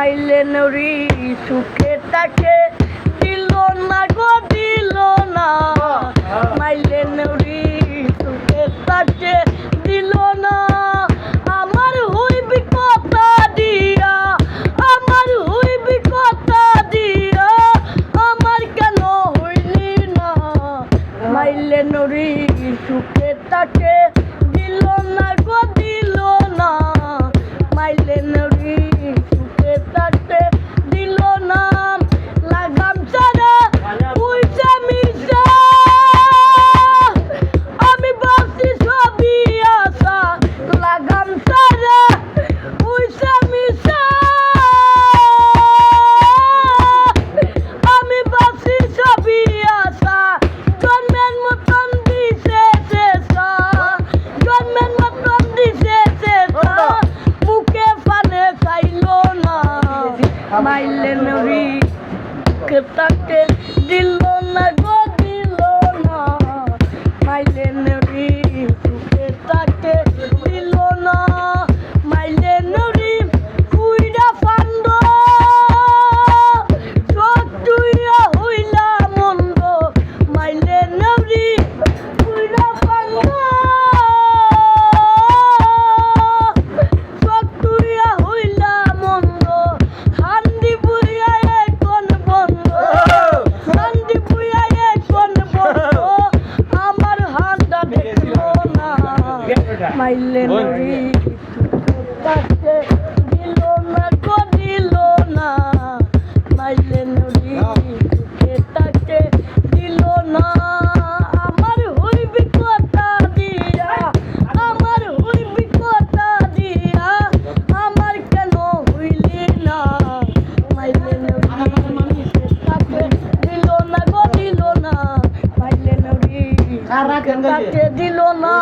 পাইলেন রি সুখে তাকে দিল না গো, দিল না। মাইলেন রি সুখে তাকে দিল না। নরি দিয়া দিয়া কেন না? সুখে তাকে দিল না গদ মাইলে নরি তাকে দিল না মাইলে নরি দিল না